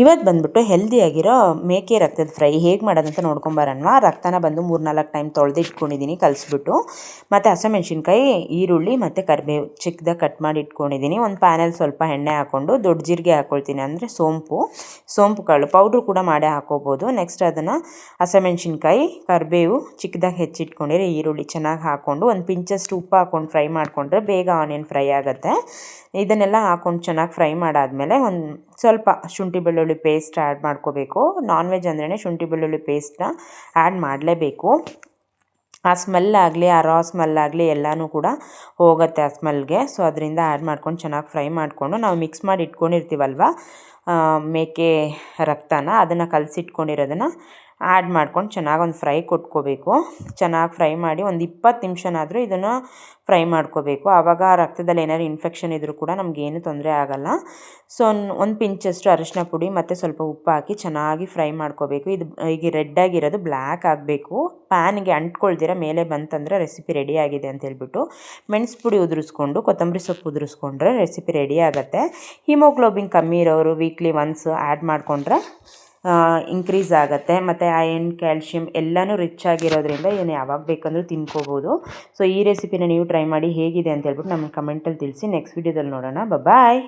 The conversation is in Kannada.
ಇವತ್ತು ಬಂದ್ಬಿಟ್ಟು ಹೆಲ್ದಿಯಾಗಿರೋ ಮೇಕೆ ರಕ್ತದ ಫ್ರೈ ಹೇಗೆ ಮಾಡೋದಂತ ನೋಡ್ಕೊಂಬರೋಣ ರಕ್ತನ ಬಂದು ಮೂರು ನಾಲ್ಕು ಟೈಮ್ ತೊಳೆದು ಇಟ್ಕೊಂಡಿದ್ದೀನಿ ಕಲಿಸ್ಬಿಟ್ಟು. ಮತ್ತು ಹಸಿಮೆಣ್ಸಿನ್ಕಾಯಿ ಈರುಳ್ಳಿ ಮತ್ತು ಕರಿಬೇವು ಚಿಕ್ಕದಾಗ ಕಟ್ ಮಾಡಿ ಇಟ್ಕೊಂಡಿದ್ದೀನಿ ಒಂದು ಪ್ಯಾನಲ್ಲಿ ಸ್ವಲ್ಪ ಎಣ್ಣೆ ಹಾಕ್ಕೊಂಡು ದೊಡ್ಡ ಜೀರಿಗೆ ಹಾಕ್ಕೊಳ್ತೀನಿ ಅಂದರೆ ಸೋಂಪು. ಸೋಂಪು ಕಾಳು ಪೌಡ್ರ್ ಕೂಡ ಮಾಡೇ ಹಾಕೋಬೋದು. ನೆಕ್ಸ್ಟ್ ಅದನ್ನು ಹಸಿಮೆಣ್ಸಿನ್ಕಾಯಿ ಕರಿಬೇವು ಚಿಕ್ಕದಾಗಿ ಹೆಚ್ಚಿಟ್ಕೊಂಡಿರೋ, ಈರುಳ್ಳಿ ಚೆನ್ನಾಗಿ ಹಾಕ್ಕೊಂಡು ಒಂದು ಪಿಂಚಷ್ಟು ಉಪ್ಪು ಹಾಕ್ಕೊಂಡು ಫ್ರೈ ಮಾಡಿಕೊಂಡ್ರೆ ಬೇಗ ಆನಿಯನ್ ಫ್ರೈ ಆಗುತ್ತೆ. ಇದನ್ನೆಲ್ಲ ಹಾಕ್ಕೊಂಡು ಚೆನ್ನಾಗಿ ಫ್ರೈ ಮಾಡಾದಮೇಲೆ ಒಂದು ಸ್ವಲ್ಪ ಶುಂಠಿ ಬೆಳ್ಳುಳ್ಳಿ ಪೇಸ್ಟ್ ಆ್ಯಡ್ ಮಾಡ್ಕೋಬೇಕು. ನಾನ್ ವೆಜ್ ಅಂದ್ರೇ ಶುಂಠಿ ಬೆಳ್ಳುಳ್ಳಿ ಪೇಸ್ಟ್ನ ಆ್ಯಡ್ ಮಾಡಲೇಬೇಕು. ಆ ಸ್ಮೆಲ್ ಆಗಲಿ, ಆ ರಾ ಸ್ಮೆಲ್ ಆಗಲಿ ಎಲ್ಲನೂ ಕೂಡ ಹೋಗುತ್ತೆ ಆ ಸ್ಮೆಲ್ಗೆ ಸೊ ಅದರಿಂದ ಆ್ಯಡ್ ಮಾಡ್ಕೊಂಡು ಚೆನ್ನಾಗಿ ಫ್ರೈ ಮಾಡಿಕೊಂಡು ನಾವು ಮಿಕ್ಸ್ ಮಾಡಿ ಇಟ್ಕೊಂಡಿರ್ತೀವಲ್ವ? ಮೇಕೆ ರಕ್ತನ, ಅದನ್ನು ಕಲಸಿಟ್ಕೊಂಡಿರೋದನ್ನು ಆ್ಯಡ್ ಮಾಡ್ಕೊಂಡು ಚೆನ್ನಾಗಿ ಒಂದು ಫ್ರೈ ಕೊಟ್ಕೋಬೇಕು. ಚೆನ್ನಾಗಿ ಫ್ರೈ ಮಾಡಿ ಒಂದು ಇಪ್ಪತ್ತು ನಿಮಿಷನಾದರೂ ಇದನ್ನು ಫ್ರೈ ಮಾಡ್ಕೋಬೇಕು. ಆವಾಗ ರಕ್ತದಲ್ಲಿ ಏನಾದ್ರು ಇನ್ಫೆಕ್ಷನ್ ಇದ್ದರೂ ಕೂಡ ನಮಗೇನು ತೊಂದರೆ ಆಗೋಲ್ಲ. ಸೊ, ಒಂದು ಪಿಂಚಷ್ಟು ಅರಿಶಿನ ಪುಡಿ ಮತ್ತು ಸ್ವಲ್ಪ ಉಪ್ಪು ಹಾಕಿ ಚೆನ್ನಾಗಿ ಫ್ರೈ ಮಾಡ್ಕೋಬೇಕು. ಇದು ಈಗ ರೆಡ್ ಆಗಿರೋದು ಬ್ಲ್ಯಾಕ್ ಆಗಬೇಕು. ಪ್ಯಾನ್ಗೆ ಅಂಟ್ಕೊಳ್ದಿರ ಮೇಲೆ ಬಂತಂದರೆ ರೆಸಿಪಿ ರೆಡಿ ಆಗಿದೆ ಅಂತ ಹೇಳ್ಬಿಟ್ಟು ಮೆಣಸು ಪುಡಿ ಉದುರಿಸ್ಕೊಂಡು, ಕೊತ್ತಂಬರಿ ಸೊಪ್ಪು ಉದುರಿಸ್ಕೊಂಡ್ರೆ ರೆಸಿಪಿ ರೆಡಿ ಆಗುತ್ತೆ. ಹಿಮೋಗ್ಲೋಬಿನ್ ಕಮ್ಮಿ ಇರೋರು ವೀಕ್ಲಿ ಒನ್ಸ್ ಆ್ಯಡ್ ಮಾಡಿಕೊಂಡ್ರೆ ಇನ್ಕ್ರೀಸ್ ಆಗುತ್ತೆ. ಮತ್ತು ಐರನ್ ಕ್ಯಾಲ್ಶಿಯಮ್ ಎಲ್ಲನೂ ರಿಚ್ ಆಗಿರೋದ್ರಿಂದ ಇದನ್ನು ಯಾವಾಗ ಬೇಕಂದರೂ ತಿನ್ಕೋಬೋದು. ಸೊ ಈ ರೆಸಿಪಿನ ನೀವು ಟ್ರೈ ಮಾಡಿ ಹೇಗಿದೆ ಅಂತ ಹೇಳ್ಬಿಟ್ಟು ನಮಗೆ ಕಮೆಂಟಲ್ಲಿ ತಿಳಿಸಿ. ನೆಕ್ಸ್ಟ್ ವೀಡಿಯೋದಲ್ಲಿ ನೋಡೋಣ. ಬಾಯ್